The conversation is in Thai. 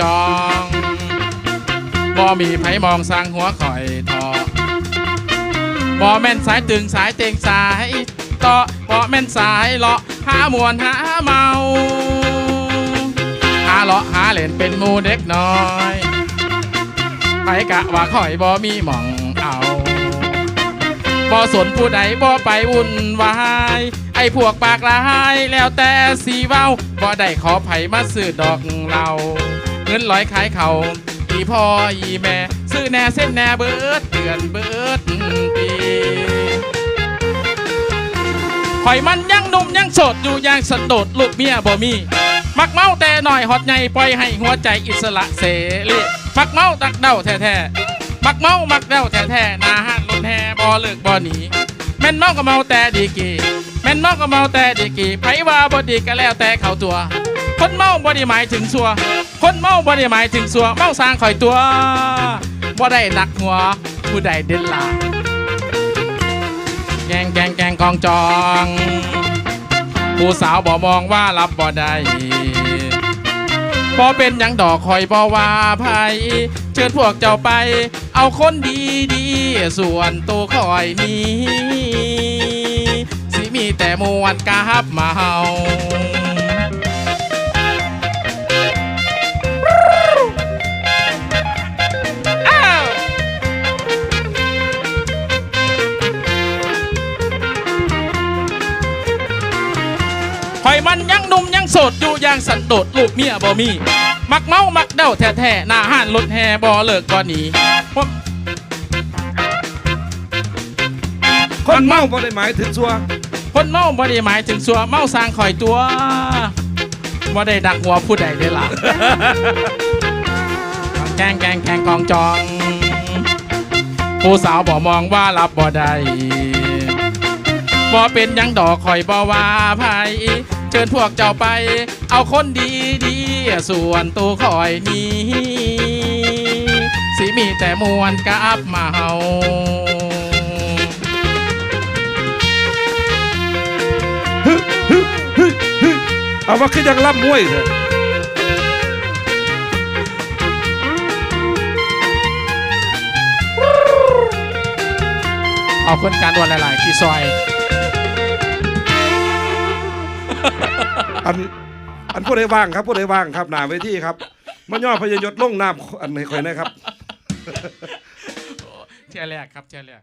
จองบ่มีไผมองสร้างหัวข่อยทอบ่แม่นสายตึงสายเต็งสายต่อบ่แม่นสายเลาะหามวนหาเมา หาเลาะหาเล่นเป็นมูเด็กน้อยไปกะว่าข่อยบ่มีหม่องเอาบ่สนผู้ใดบ่ไปวุ่นวายไอ้พวกปากร้ายแล้วแต่สีเว้าบ่ได้ขอไผมาซื้อดอกเรา งินร้อยขายเขาอีพ่ออีแม่ ซื้อแน่เส้นแน่เบิดเดือนเบิดปีข่อยมันยังหนุ่มยังโสดอยู่ยังสันโดษลูกเมียบ่มี มักเมาแต่หน่อยฮอดใหญ่ปล่อยให้หัวใจอิสระเสรีมักเมาตักเด้าแท้ๆมักเมามักเด้าแท้ๆนาหันรถแห่บ่เลิกบ่หนีแม่นเมาก็เมาแต่ดีกีแม่นเมาก็เมาแต่ดีกีไผว่าบ่ดีก็แล้วแต่เขาตัว คนเมาบ่ด้หมายถึงสัว คนเมาบ่ได้หมายถึงสัวเมาสร้างข่อยตัวบ่ได้หนักหัวผู้ใดเด่นหลาแกงแกงแกงกองจอง ผู้สาวบ่มองว่ารับบ่ได้บ่เป็นยังดอกคอยบ่ว่าไผเชิญพวกเจ้าไป เอาคนดีดีส่วนตัวคอยนี้ สิมีแต่มวนกาฮับมาเฮา มันยังหนุ่มยังโสดอยู่อย่างสันโดษลูกเมียบ่มี มักเมามักเด้าแท้ๆหน้าห้านรถแห่บ่เลิกบ่หนีผมคนเมาบ่ได้หมายถึงซัวคนเมาบ่ได้หมายถึงสัวเมาสร้างข่อยตัวบ่ได้ดักหัวผู้ใดได้ล่ะแกงแกงแกงกองจอง ผู้สาวบ่มองว่ารับบ่ได้ บ่เป็นหยังดอกคอยบ่ว่าไผเชิญพวกเจ้าไป เอาคนดีดีๆส่วนตัวคอยนี้สิมีแต่มวนกับมาเฮาเอาว่าคือยังล่ำมวยเถอะขอบคุณการดวนหลาย ๆ ที่ซอย อันอันผู้ใดว่างครับผู้ใดว่างครับหนาเวทีครับมาย่อพยยศลงน้ำอันไหนคอยนะครับเที่ยแรกครับเที่ยแรก